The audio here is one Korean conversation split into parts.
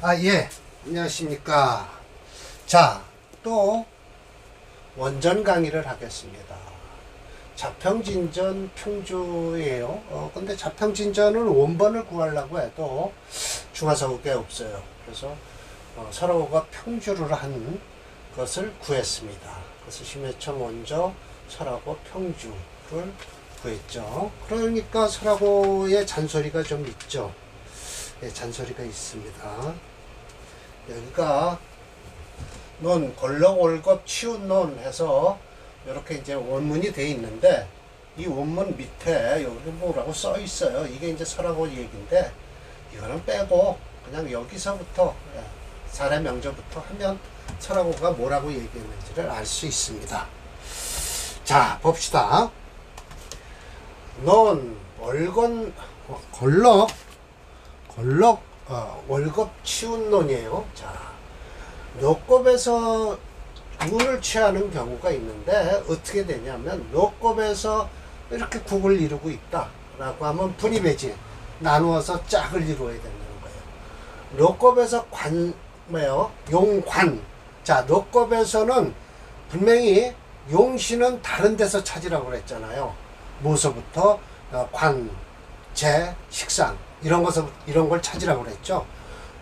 아, 예. 안녕하십니까. 자, 또 원전 강의를 하겠습니다. 자평진전 평주예요. 어, 근데 자평진전은 원본을 구하려고 해도 중화서국에 없어요. 그래서 어, 서로가 평주를 한 것을 구했습니다. 그래서 심해처 먼저 설하고 평주를 구했죠. 그러니까 설하고의 잔소리가 좀 있죠. 예, 잔소리가 있습니다. 여기가 논 걸럭 월겁 치운 논 해서 이렇게 이제 원문이 돼 있는데 이 원문 밑에 여기 뭐라고 써 있어요. 이게 이제 설하고 얘기인데 이거는 빼고 그냥 여기서부터 예, 사례 명제부터 하면 설하고가 뭐라고 얘기했는지를 알 수 있습니다. 자 봅시다. 논 월건 어, 걸럭 걸럭 어, 월급 치운 논이에요. 자, 노급에서 운을 취하는 경우가 있는데 어떻게 되냐면 노급에서 이렇게 국을 이루고 있다라고 하면 분입해지 나누어서 짝을 이루어야 된다는 거예요. 노급에서 관 뭐예요? 용관. 자, 노급에서는 분명히 용신은 다른 데서 찾으라고 그랬잖아요. 뭐서부터 어, 관, 재, 식상 이런 것을 이런 걸 찾으라고 그랬죠.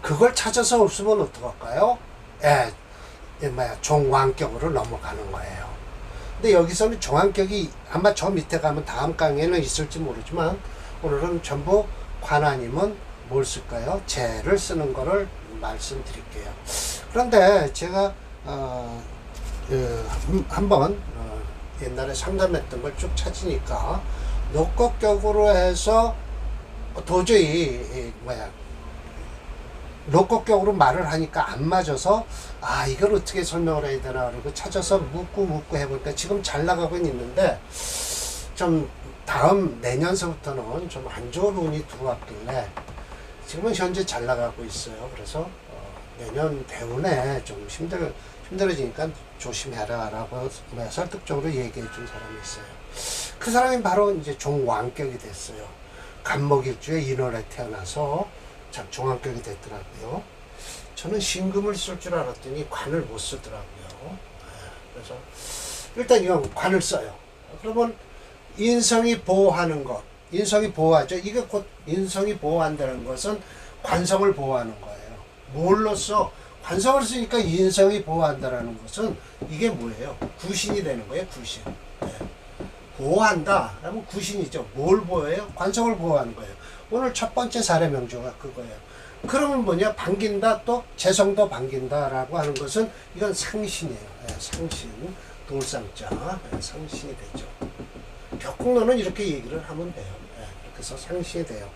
그걸 찾아서 없으면 어떡할까요? 예, 예, 뭐야 종왕격으로 넘어가는 거예요. 근데 여기서는 종왕격이 아마 저 밑에 가면 다음 강에는 있을지 모르지만 오늘은 전부 관 아니면 뭘 쓸까요? 재를 쓰는 거를 말씀드릴게요. 그런데 제가 어, 그, 한- 한번 어, 옛날에 상담했던 걸 쭉 찾으니까 녹곡격으로 해서 도저히 이 뭐야 녹곡격으로 말을 하니까 안 맞아서 아 이걸 어떻게 설명을 해야 되나 그러고 찾아서 묻고 묻고 해보니까 지금 잘 나가고 있는데 좀 다음 내년서부터는 좀 안 좋은 운이 들어왔길래 지금은 현재 잘 나가고 있어요. 그래서 어, 내년 대운에 좀 힘들 힘들어지니까 조심해라라고 뭐 설득적으로 얘기해 준 사람이 있어요. 그 사람이 바로 이제 종왕격이 됐어요. 간목일주에 인월에 태어나서 참 종합격이 됐더라고요. 저는 신금을 쓸 줄 알았더니 관을 못 쓰더라고요. 예, 그래서 일단 이건 관을 써요. 그러면 인성이 보호하는 것, 인성이 보호하죠. 이게 곧 인성이 보호한다는 것은 관성을 보호하는 거예요. 뭘로써 관성을 쓰니까 인성이 보호한다라는 것은 이게 뭐예요? 구신이 되는 거예요. 구신. 예. 보호한다. 그러면 구신이죠. 뭘 보호해요? 관성을 보호하는 거예요. 오늘 첫 번째 사례 명조가 그거예요. 그러면 뭐냐? 반긴다 또 재성도 반긴다라고 하는 것은 이건 상신이에요. 예, 상신. 돌상자. 예, 상신이 되죠. 벽국론은 이렇게 얘기를 하면 돼요. 예, 해서 상신이 돼요.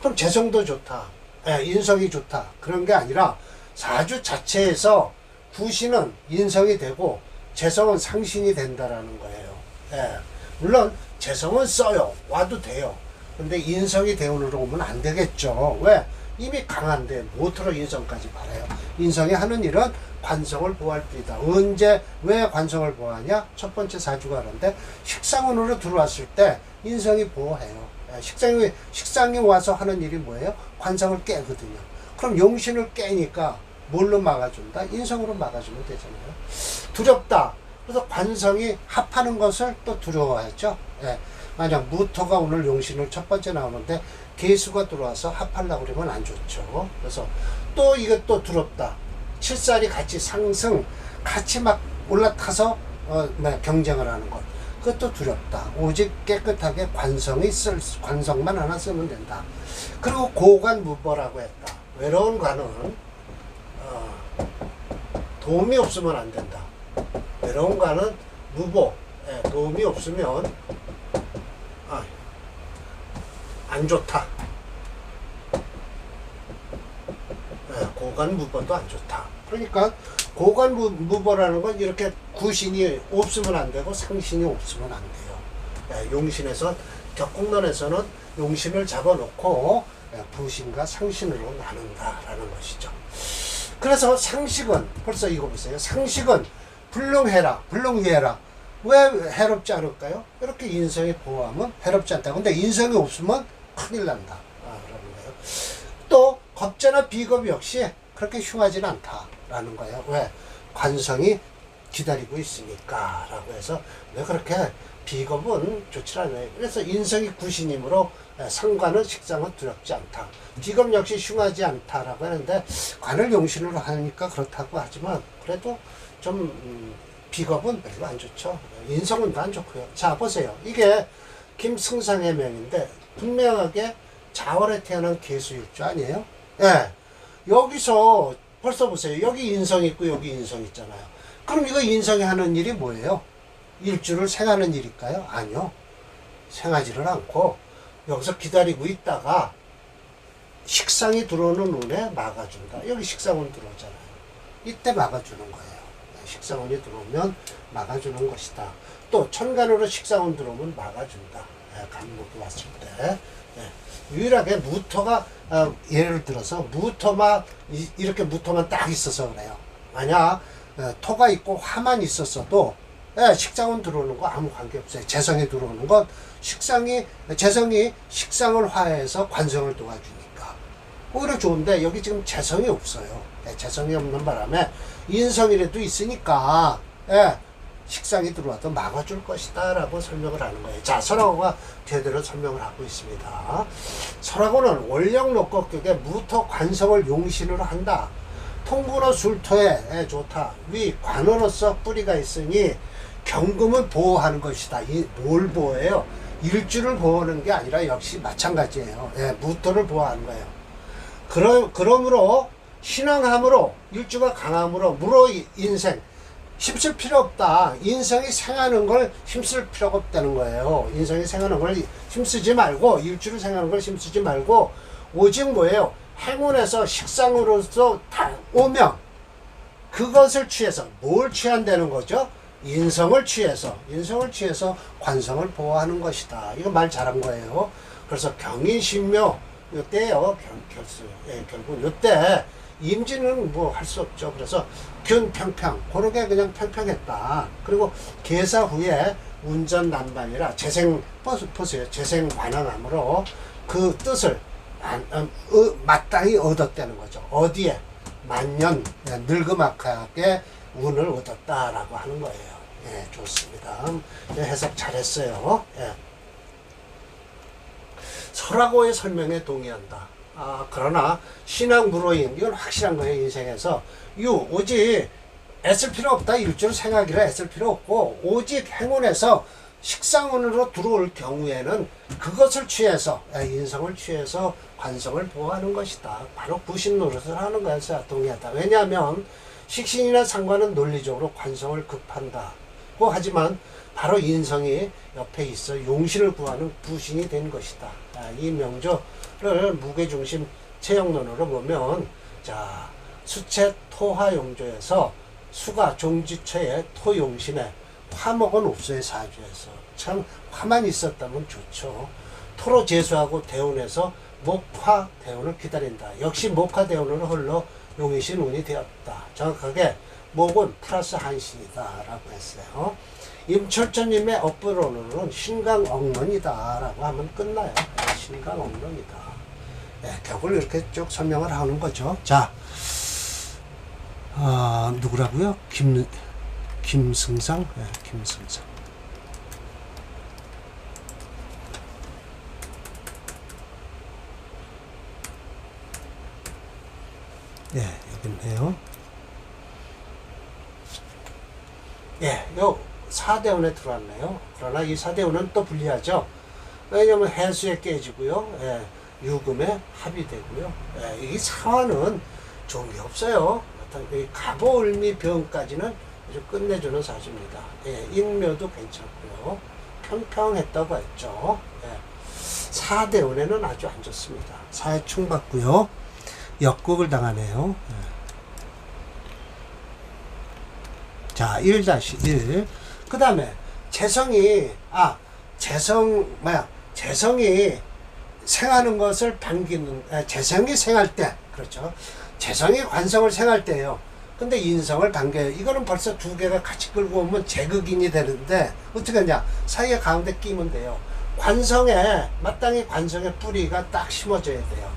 그럼 재성도 좋다. 예, 인성이 좋다. 그런 게 아니라 사주 자체에서 구신은 인성이 되고 재성은 상신이 된다라는 거예요. 예. 물론 재성은 써요. 와도 돼요. 근데 인성이 대운으로 오면 안 되겠죠. 왜? 이미 강한데 못으로 인성까지 바라요. 인성이 하는 일은 관성을 보호할 뿐이다. 언제 왜 관성을 보호하냐? 첫 번째 사주가 그런데 식상운으로 들어왔을 때 인성이 보호해요. 예, 식상이 식상이 와서 하는 일이 뭐예요? 관성을 깨거든요. 그럼 용신을 깨니까 뭘로 막아준다? 인성으로 막아주면 되잖아요. 두렵다. 그래서 관성이 합하는 것을 또 두려워하죠. 예. 만약 무토가 오늘 용신을 첫 번째 나오는데 개수가 들어와서 합하려고 그러면 안 좋죠. 그래서 또 이것도 두렵다. 칠살이 같이 상승, 같이 막 올라타서 어, 뭐 경쟁을 하는 것. 그것도 두렵다. 오직 깨끗하게 관성이 쓸, 관성만 하나 쓰면 된다. 그리고 고관 무보라고 했다. 외로운 관은 어, 도움이 없으면 안 된다. 관은 무보, 예, 도움이 없으면 아, 안 좋다. 예, 고관 무보도 안 좋다. 그러니까 고관무보라는 건 이렇게 구신이 없으면 안 되고 상신이 없으면 안 돼요. 예, 용신에서 격국론에서는 용신을 잡아놓고 예, 부신과 상신으로 나눈다라는 것이죠. 그래서 상식은 벌써 이거 보세요. 상식은 불능해라, 불능위해라. 왜 해롭지 않을까요? 이렇게 인성이 보호하면 해롭지 않다. 근데 인성이 없으면 큰일 난다. 아, 그런 거예요. 또 겁재나 비겁 역시 그렇게 흉하지는 않다라는 거예요. 왜? 관성이 기다리고 있으니까 라고 해서 왜 그렇게 비겁은 좋지 않아요. 그래서 인성이 구신이므로 예, 상관은 식상은 두렵지 않다. 비겁 역시 흉하지 않다라고 하는데 관을 용신으로 하니까 그렇다고 하지만 그래도 좀 음, 비겁은 별로 안 좋죠. 인성은 안 좋고요. 자 보세요. 이게 김승상의 명인데 분명하게 자월에 태어난 개수일주 아니에요? 예. 여기서 벌써 보세요. 여기 인성 있고 여기 인성 있잖아요. 그럼 이거 인성이 하는 일이 뭐예요? 일주를 생하는 일일까요? 아니요. 생하지를 않고 여기서 기다리고 있다가 식상이 들어오는 운에 막아준다. 여기 식상운 들어오잖아요. 이때 막아주는 거예요. 식상운이 들어오면 막아주는 것이다. 또 천간으로 식상운 들어오면 막아준다. 예, 간목이 왔을 때. 예, 유일하게 무토가 어, 예를 들어서 무토만 이- 이렇게 무토만 딱 있어서 그래요. 만약 어, 토가 있고 화만 있었어도 예, 식상은 들어오는 거 아무 관계 없어요. 재성이 들어오는 건 식상이 재성이 식상을 화해해서 관성을 도와주니까 오히려 좋은데 여기 지금 재성이 없어요. 예, 재성이 없는 바람에 인성이라도 있으니까 예, 식상이 들어와도 막아줄 것이다 라고 설명을 하는 거예요. 자, 설하고가 제대로 설명을 하고 있습니다. 설하고는 원령 녹곡격에 무토 관성을 용신으로 한다. 통구로 술토에 예, 좋다. 위 관으로서 뿌리가 있으니 경금을 보호하는 것이다. 이 뭘 보호해요? 일주를 보호하는 게 아니라 역시 마찬가지예요. 예, 무토를 보호하는 거예요. 그러, 그러므로 신앙함으로 일주가 강함으로 무로 이- 인생 힘쓸 필요 없다. 인성이 생하는 걸 힘쓸 필요가 없다는 거예요. 인성이 생하는 걸 힘쓰지 말고 일주를 생하는 걸 힘쓰지 말고 오직 뭐예요? 행운에서 식상으로서 다 오면 그것을 취해서 뭘 취한다는 거죠? 인성을 취해서 인성을 취해서 관성을 보호하는 것이다. 이거 말 잘한 거예요. 그래서 경인신묘 이때요 결, 결수 예, 결국 이때 임진은 뭐 할 수 없죠. 그래서 균 평평 고르게 그냥 평평했다. 그리고 개사 후에 운전 난반이라 재생 버스 보세요. 재생 관원함으로 그 뜻을 안- 음, 어, 마땅히 얻었다는 거죠. 어디에 만년 예, 늙음악하게 운을 얻었다라고 하는 거예요. 예, 좋습니다. 예, 해석 잘했어요. 예. 설하고의 설명에 동의한다. 아, 그러나 신앙 불호인 이건 확실한 거예요 인생에서 유 오직 애쓸 필요 없다 일주를 생각이라 애쓸 필요 없고 오직 행운에서 식상운으로 들어올 경우에는 그것을 취해서 아, 인성을 취해서 관성을 보호하는 것이다. 바로 부신 노릇을 하는 것에서 동의한다. 왜냐하면 식신이나 상관은 논리적으로 관성을 급한다. 고 하지만 바로 인성이 옆에 있어 용신을 구하는 부신이 된 것이다. 아, 이 명조를 무게중심 체형론으로 보면 자 수체 토화용조에서 수가 종지체의 토용신에 화목은 없어요 사주에서 참 화만 있었다면 좋죠. 토로 재수하고 대운에서 목화 대운을 기다린다. 역시 목화 대운으로 흘러 용의신 운이 되었다. 정확하게 목은 플러스 한신이다 라고 했어요. 임철천님의 업브론으로는 신강억론이다라고 하면 끝나요. 신강억론이다. 네, 격을 이렇게 쭉 설명을 하는 거죠. 자, 아, 누구라고요? 김, 김승상? 네, 김승상. 예, 여기 있네요. 예, 요 4대운에 들어왔네요. 그러나 이 4대운은 또 불리하죠. 왜냐면 해수에 깨지고요. 예, 유금에 합의되고요. 예, 이 사화는 좋은 게 없어요. 갑오을미 병까지는 아주 끝내주는 사주입니다. 예, 인묘도 괜찮고요. 평평했다고 했죠. 예, 4대 운에는 아주 안 좋습니다. 사회 충받고요. 역곡을 당하네요. 예. 자, 1-1. 그 다음에, 재성이, 아, 재성, 뭐야, 재성이 생하는 것을 반기는, 아, 재성이 생할 때, 그렇죠. 재성이 관성을 생할 때예요 근데 인성을 반겨요. 이거는 벌써 두 개가 같이 끌고 오면 제극인이 되는데, 어떻게 하냐. 사이에 가운데 끼면 돼요. 관성에, 마땅히 관성의 뿌리가 딱 심어져야 돼요.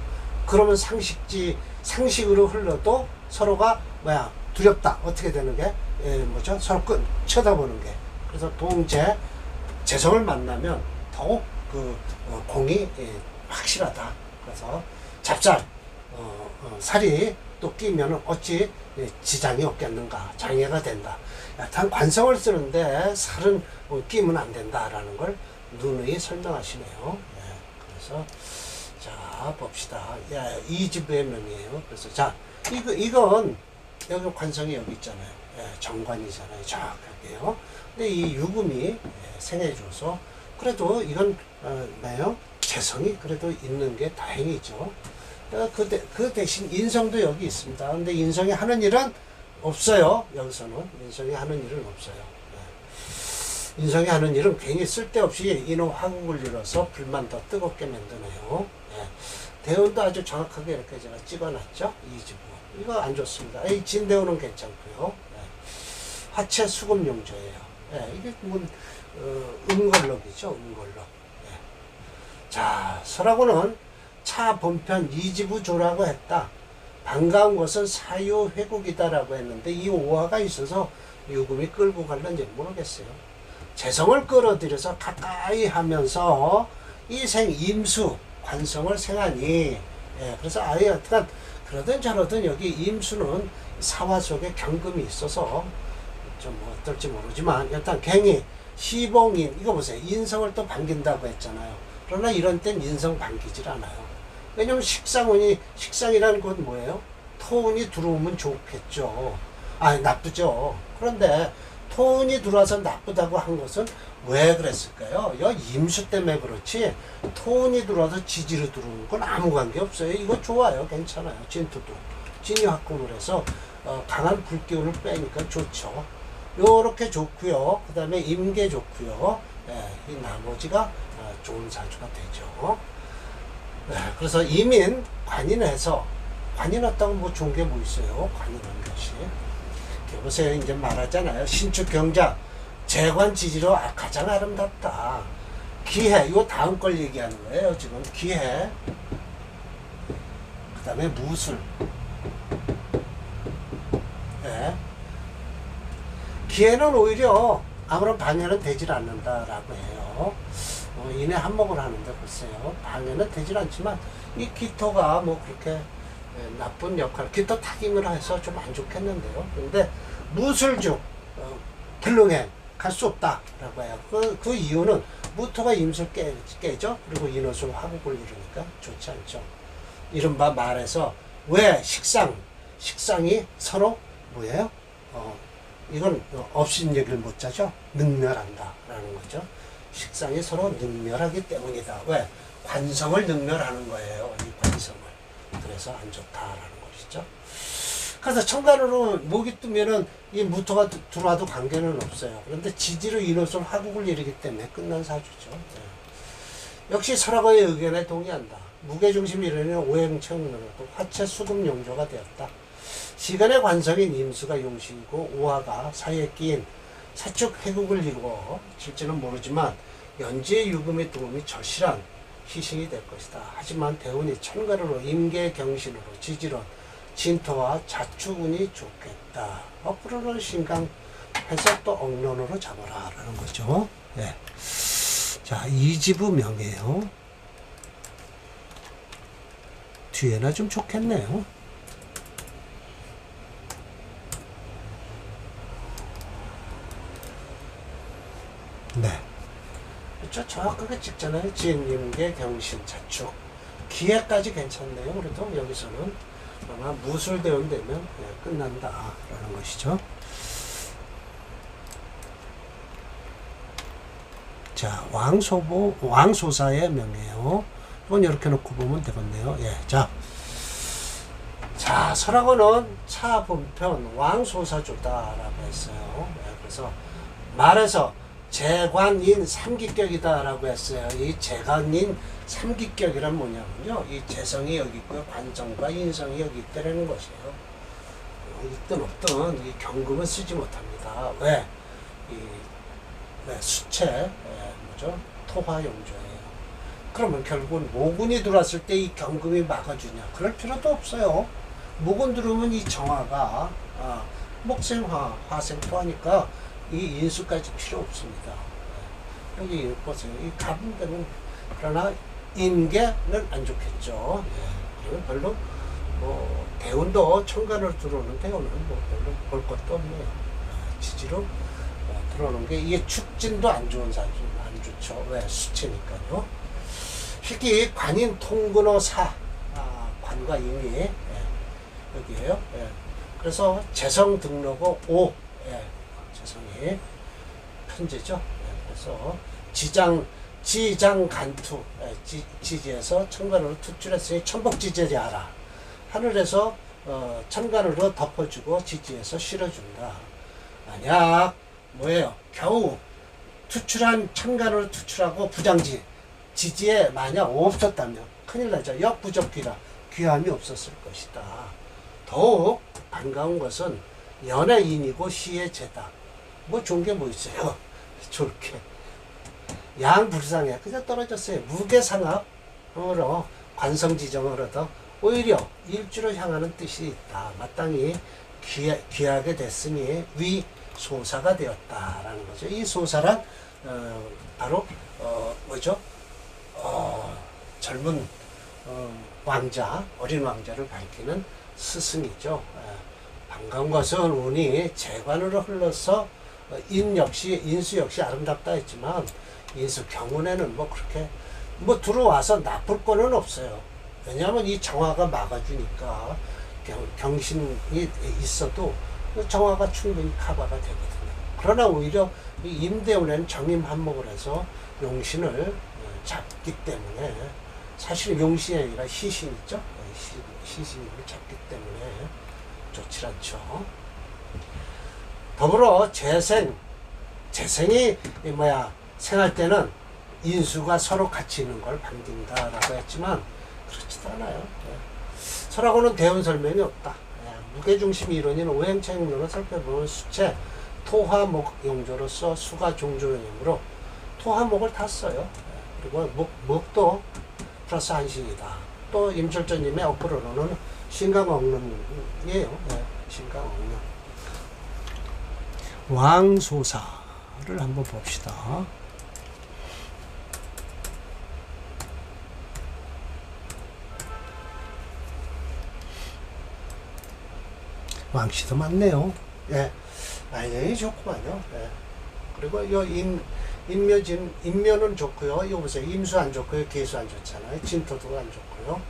그러면 상식지, 상식으로 흘러도 서로가 뭐야 두렵다 어떻게 되는 게 예, 뭐죠 서로 끝 쳐다보는 게 그래서 동재 재성을 만나면 더욱 그 어, 공이 예, 확실하다 그래서 잡살 어, 어, 살이 또 끼면 어찌 예, 지장이 없겠는가 장애가 된다 단 관성을 쓰는데 살은 어, 끼면 안 된다라는 걸 누누이 설명하시네요 예, 그래서 자 봅시다. 야, 이지부의 명이에요. 그래서 자 이거 이건 여기 관성이 여기 있잖아요. 예, 정관이잖아요. 정확하게요. 근데 이 유금이 예, 생해줘서 그래도 이건 어, 뭐예요? 재성이 그래도 있는 게 다행이죠. 어, 그, 대, 그 대신 인성도 여기 있습니다. 근데 인성이 하는 일은 없어요. 여기서는 인성이 하는 일은 없어요. 예. 인성이 하는 일은 괜히 쓸데없이 인호 화국을 이뤄서 불만 더 뜨겁게 만드네요. 예. 대운도 아주 정확하게 이렇게 제가 찍어놨죠. 이지부. 이거 안 좋습니다. 이 진대운은 괜찮고요. 예. 화채 수금 용조예요. 예. 이게 뭐, 어, 음걸럭이죠. 음걸럭. 예. 자, 설하고는 차 본편 이지부 조라고 했다. 반가운 것은 사유 회국이다라고 했는데 이 오화가 있어서 유금이 끌고 갈는지 모르겠어요. 재성을 끌어들여서 가까이 하면서 이생 임수 관성을 생하니 예, 그래서 아예 어떻게 그러든 저러든 여기 임수는 사화 속에 경금이 있어서 좀 어떨지 모르지만 일단 갱이 시봉인 이거 보세요. 인성을 또 반긴다고 했잖아요. 그러나 이런 땐 인성 반기질 않아요. 왜냐면 식상운이 식상이라는 건 뭐예요? 토운이 들어오면 좋겠죠. 아 나쁘죠. 그런데 토운이 들어와서 나쁘다고 한 것은 왜 그랬을까요? 여 임수 때문에 그렇지 토운이 들어와서 지지로 들어오는 건 아무 관계 없어요. 이거 좋아요. 괜찮아요. 진토도 진이 합금을 해서 어, 강한 불기운을 빼니까 좋죠. 요렇게 좋고요. 그 다음에 임계 좋고요. 예, 이 나머지가 어, 좋은 사주가 되죠. 예, 그래서 이민 관인해서 관인했다고 뭐 좋은 게 뭐 있어요? 관인한 것이. 보세요. 이제 말하잖아요. 신축 경자 재관 지지로 아, 가장 아름답다. 기해, 요 다음 걸 얘기하는 거예요. 지금 기해. 그 다음에 무술. 예. 기해는 오히려 아무런 방해는 되질 않는다라고 해요. 어, 인해 한몫을 하는데 글쎄요. 방해는 되질 않지만 이 기토가 뭐 그렇게 예, 나쁜 역할, 기토 타깅을 해서 좀 안 좋겠는데요. 근데 무술중, 어, 불능행, 갈수 없다라고 해요. 그, 그 이유는 무토가 임술 깨, 깨죠. 그리고 인호술 화국을 이루니까 좋지 않죠. 이른바 말해서 왜 식상, 식상이 서로 뭐예요? 어, 이건 없인 얘기를 못 짜죠. 능멸한다라는 거죠. 식상이 서로 능멸하기 때문이다. 왜? 관성을 능멸하는 거예요. 그래서 안 좋다라는 것이죠. 그래서 천간으로 목이 뜨면은 이 무토가 드- 들어와도 관계는 없어요. 그런데 지지로 인호술 화국을 이루기 때문에 끝난 사주죠. 예. 역시 설학의 의견에 동의한다. 무게중심 이론은 오행청론으로 화채 수금 용조가 되었다. 시간의 관성인 임수가 용신이고 오화가 사이에 끼인 사축 회국을 이루어 실제는 모르지만 연지의 유금의 도움이 절실한 희생이 될 것이다. 하지만 대운이 천간으로 임계 경신으로 지지론 진토와 자축운이 좋겠다. 앞으로는 신강 또 억론으로 잡아라 라는 거죠. 예. 자, 이지부 명예요. 뒤에나 좀 좋겠네요. 네. 그렇죠. 정확하게 찍잖아요. 진임계 경신 자축. 기회까지 괜찮네요. 그래도 여기서는 아마 무술대원 되면 예, 끝난다라는 것이죠. 자, 왕소보, 왕소사의 명예요. 이건 이렇게 놓고 보면 되겠네요. 예, 자. 자, 설하고는 차 본편 왕소사조다라고 했어요. 예, 그래서 말해서 재관인 삼기격이다라고 했어요. 이 재관인 삼기격이란 뭐냐면요. 이 재성이 여기 있고요. 관성과 인성이 여기 있다라는 것이에요. 어, 있든 없든 이 경금은 쓰지 못합니다. 왜? 이 네, 수체, 예, 뭐죠? 토화 용조예요. 그러면 결국은 모군이 들어왔을 때 이 경금이 막아주냐? 그럴 필요도 없어요. 목은 들어오면 이 정화가 아, 목생화, 화생토하니까 이 인수까지 필요 없습니다. 예. 여기 보세요. 이 가운데는 그러나 인계는 안 좋겠죠. 예. 별로 뭐 대운도 천간으로 들어오는 대운은 뭐 별로 볼 것도 없네요. 예. 지지로 어, 들어오는 게 이게 축진도 안 좋은 사주 안 좋죠. 왜 수치니까요. 희귀 관인 통근호 사 아, 관과 인이 예. 여기에요. 예. 그래서 재성 등록어 5 예. 재성이 편제죠. 예. 그래서 지장 지장 간투 예. 지, 지지에서 천간으로 투출했으니 천복지제리 하라. 하늘에서 어, 천간으로 덮어주고 지지에서 실어준다. 만약 뭐예요? 겨우 투출한 천간으로 투출하고 부장지 지지에 만약 없었다면 큰일 나죠. 역부족귀라 귀함이 없었을 것이다. 더욱 반가운 것은 연예인이고 시의 제다. 뭐 좋은 게 뭐 있어요? 좋게. 양 불상에 그냥 떨어졌어요. 무게상합으로 관성 지정으로도 오히려 일주를 향하는 뜻이 있다. 마땅히 귀하, 귀하게 됐으니 위 소사가 되었다라는 거죠. 이 소사란 어, 바로 어, 뭐죠? 어, 젊은 어, 왕자, 어린 왕자를 밝히는 스승이죠. 예. 반가운 것은 운이 재관으로 흘러서 어, 인 역시 인수 역시 아름답다 했지만 인수 경운에는 뭐 그렇게 뭐 들어와서 나쁠 거는 없어요. 왜냐하면 이 정화가 막아주니까 경, 경신이 있어도 정화가 충분히 커버가 되거든요. 그러나 오히려 이 임대운에는 정임 한목을 해서 용신을 어, 잡기 때문에 사실 용신이 아니라 시신이죠. 네, 시, 시신을 잡기 때문에 좋지 않죠. 더불어 재생, 재생이 이 뭐야 생할 때는 인수가 서로 같이 있는 걸 반긴다라고 했지만 그렇지도 않아요. 예. 설하고는 대운 설명이 없다. 예. 무게중심 이론인 오행체육론을 살펴보면 수체 토화목 용조로서 수가 종조용이므로 토화목을 탔어요. 예. 그리고 목, 목도 플러스 한신이다. 또 임철전님의 어플로는 신강억론이에요. 예. 신강억론. 왕소사를 한번 봅시다. 왕씨도 많네요. 예. 많이 좋구만요. 예. 그리고 요 임, 인묘진, 인묘는 좋고요. 이거 보세요. 임수 안 좋고요. 개수 안 좋잖아요. 진토도 안 좋고요.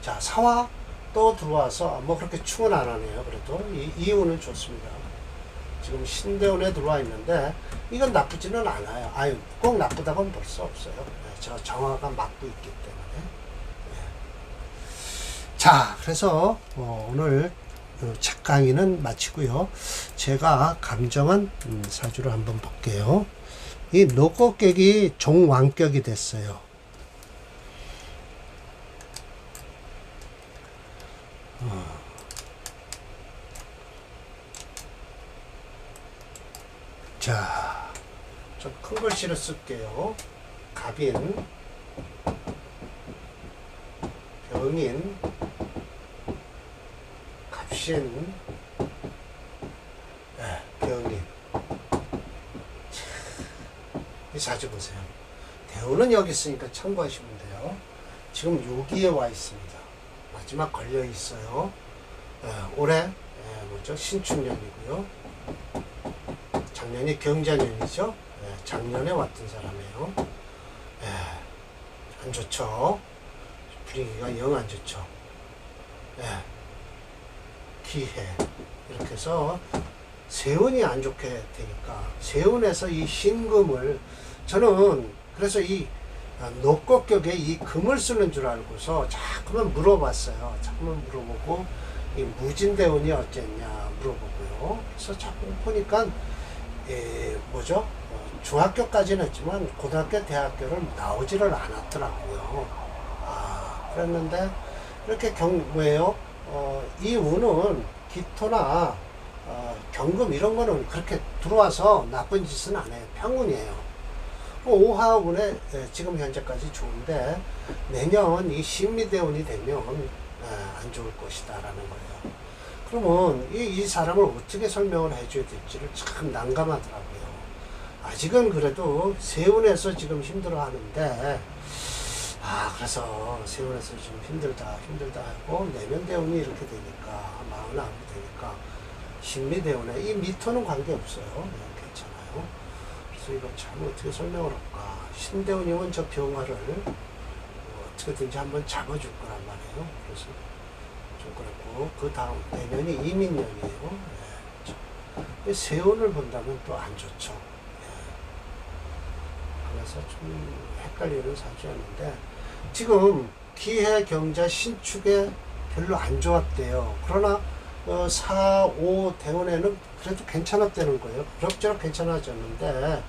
자, 사화 또 들어와서 뭐 그렇게 충은 안 하네요. 그래도 이, 이운은 좋습니다. 지금 신대원에 들어와 있는데 이건 나쁘지는 않아요. 아유, 꼭 나쁘다고는 볼 수 없어요. 예, 저 정화가 막고 있기 때문에. 예. 자, 그래서 어, 오늘 어, 책 강의는 마치고요. 제가 감정한 음, 사주를 한번 볼게요. 이 노곡객이 종왕격이 됐어요. 어. 자, 좀 큰 글씨를 쓸게요. 갑인, 병인, 갑신, 네, 병인. 이 자주 보세요. 대우는 여기 있으니까 참고하시면 돼요. 지금 여기에 와 있습니다. 마지막 걸려 있어요. 예, 올해 예, 뭐죠? 신축년이고요. 작년이 경자년이죠. 예, 작년에 왔던 사람이에요. 예, 안 좋죠. 분위기가 영 안 좋죠. 예, 기해 이렇게 해서 세운이 안 좋게 되니까 세운에서 이 신금을 저는 그래서 이 녹곡격에 이 금을 쓰는 줄 알고서 자꾸만 물어봤어요. 자꾸만 물어보고 이 무진대운이 어쨌냐 물어보고요. 그래서 자꾸 보니까 에, 뭐죠? 어, 중학교까지는 했지만 고등학교, 대학교를 나오지를 않았더라고요. 아, 그랬는데 이렇게 경 뭐예요? 어, 이 운은 기토나 어, 경금 이런 거는 그렇게 들어와서 나쁜 짓은 안 해요. 평운이에요. 오하운에 예, 지금 현재까지 좋은데 내년 이 신미대운이 되면 예, 안 좋을 것이다라는 거예요. 그러면 이, 이 사람을 어떻게 설명을 해줘야 될지를 참 난감하더라고요. 아직은 그래도 세운에서 지금 힘들어 하는데, 아, 그래서 세운에서 좀 힘들다, 힘들다 하고, 내면 대운이 이렇게 되니까, 마흔 아홉 되니까, 신미대운에 이 미터는 관계없어요. 그냥 괜찮아요. 그래서 이걸 참 어떻게 설명을 할까. 신대운이면 저 병화를 뭐 어떻게든지 한번 잡아줄 거란 말이에요. 그래서 좀 그렇고, 그 다음 내년이 이민년이에요. 예, 참. 이 세운을 본다면 또 안 좋죠. 예. 그래서 좀 헷갈리는 사주였는데, 지금 기해 경자 신축에 별로 안 좋았대요. 그러나 어, 4, 5 대원에는 그래도 괜찮았다는 거예요. 그럭저럭 괜찮아졌는데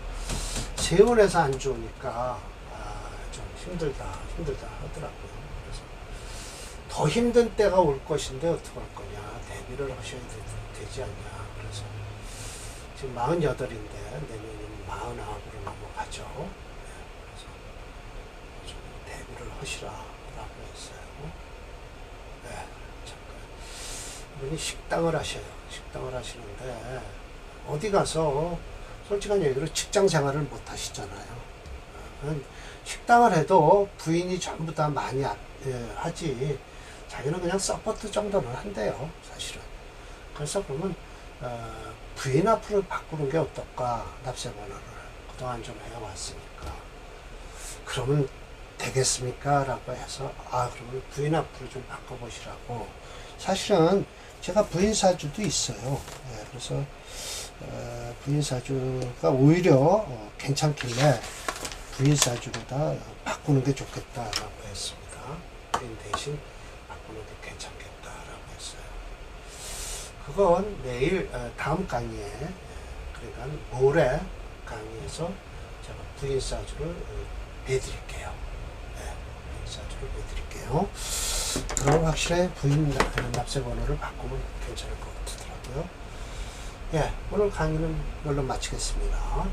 세운에서 안 좋으니까 아, 좀 힘들다, 힘들다 하더라고요. 더 힘든 때가 올 것인데 어떻게 할 거냐 대비를 하셔야 되, 지 않냐. 그래서 지금 48인데 내년이면 49으로 넘어가죠. 네, 그래서 좀 대비를 하시라라고 했어요. 네, 잠깐. 이분이 식당을 하셔요. 식당을 하시는데 어디 가서 솔직한 얘기로 직장 생활을 못 하시잖아요. 어, 식당을 해도 부인이 전부 다 많이 하- 예, 하지 자기는 그냥 서포트 정도는 한대요. 사실은. 그래서 그러면 어, 부인 앞으로 바꾸는 게 어떨까 납세 번호를 그동안 좀 해왔으니까 그러면 되겠습니까? 라고 해서 아 그러면 부인 앞으로 좀 바꿔보시라고 사실은 제가 부인 사주도 있어요. 예, 그래서 어, 부인 사주가 오히려 어, 괜찮길래 부인 사주로다 바꾸는 게 좋겠다라고 했습니다. 부인 대신 게 괜찮겠다라고 했어요. 그건 내일 어, 다음 강의에 예, 그러니까 모레 강의에서 제가 부인 사주를 어, 해드릴게요. 네, 부인 사주를 해드릴게요. 그럼 확실히 부인 납- 납세 번호를 바꾸면 괜찮을 것 같더라고요. 예, 오늘 강의는 이걸로 마치겠습니다.